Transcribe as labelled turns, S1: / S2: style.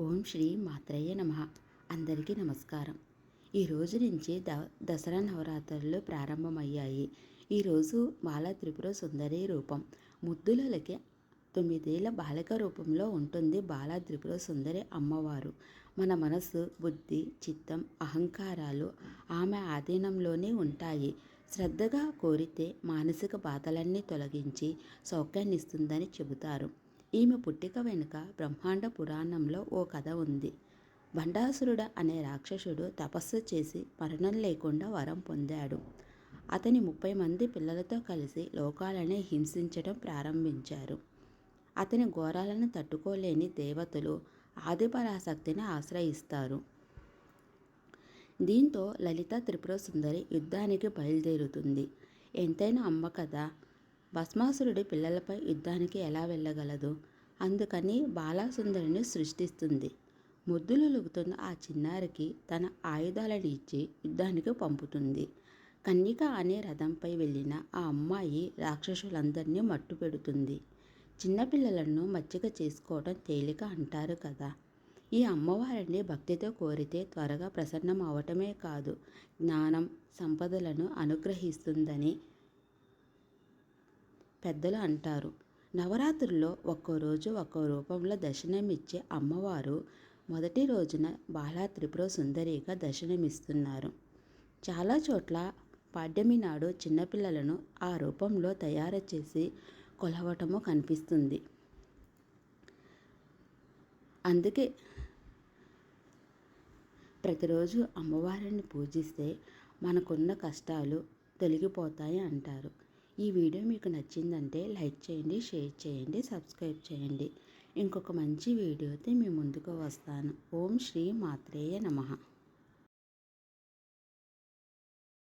S1: ఓం శ్రీ మాత్రయ్య నమ. అందరికీ నమస్కారం. ఈ రోజు నుంచి ద దసరా నవరాత్రులు ప్రారంభమయ్యాయి. ఈరోజు బాల త్రిపుర సుందరి రూపం. ముద్దులకి తొమ్మిదేళ్ళ బాలిక రూపంలో ఉంటుంది బాల త్రిపుర సుందరి అమ్మవారు. మన మనసు బుద్ధి చిత్తం అహంకారాలు ఆమె ఆధీనంలోనే ఉంటాయి. శ్రద్ధగా కోరితే మానసిక బాధలన్నీ తొలగించి సౌఖ్యాన్నిస్తుందని చెబుతారు. ఈమె పుట్టిక వెనుక బ్రహ్మాండ పురాణంలో ఓ కథ ఉంది. భండాసురుడు అనే రాక్షసుడు తపస్సు చేసి మరణం లేకుండా వరం పొందాడు. అతని ముప్పై మంది పిల్లలతో కలిసి లోకాలని హింసించడం ప్రారంభించారు. అతని ఘోరాలను తట్టుకోలేని దేవతలు ఆదిపరాశక్తిని ఆశ్రయిస్తారు. దీంతో లలిత త్రిపుర సుందరి యుద్ధానికి బయలుదేరుతుంది. ఎంతైనా అమ్మ కదా భస్మాసురుడి పిల్లలపై యుద్ధానికి ఎలా వెళ్ళగలదు? అందుకని బాలాసుందరిని సృష్టిస్తుంది. ముద్దులు ముద్దులుగుతున్న ఆ చిన్నారికి తన ఆయుధాలను ఇచ్చి యుద్ధానికి పంపుతుంది. కన్యక అనే రథంపై వెళ్ళిన ఆ అమ్మాయి రాక్షసులందరినీ మట్టు పెడుతుంది. చిన్నపిల్లలను మచ్చిక చేసుకోవడం తేలిక అంటారు కదా. ఈ అమ్మవారిని భక్తితో కోరితే త్వరగా ప్రసన్నం అవటమే కాదు జ్ఞానం సంపదలను అనుగ్రహిస్తుందని పెద్దలు అంటారు. నవరాత్రుల్లో ఒక్కో రోజు ఒక్కో రూపంలో దర్శనమిచ్చే అమ్మవారు మొదటి రోజున బాలా త్రిపుర సుందరిగా దర్శనమిస్తున్నారు. చాలా చోట్ల పాడ్యమి నాడు చిన్నపిల్లలను ఆ రూపంలో తయారు చేసి కొలవటము కనిపిస్తుంది. అందుకే ప్రతిరోజు అమ్మవారిని పూజిస్తే మనకున్న కష్టాలు తొలగిపోతాయి అంటారు. ఈ వీడియో మీకు నచ్చిందంటే లైక్ చేయండి షేర్ చేయండి సబ్స్క్రైబ్ చేయండి. ఇంకొక మంచి వీడియోతో మీ ముందుకు వస్తాను. ఓం శ్రీ మాత్రేయ నమః.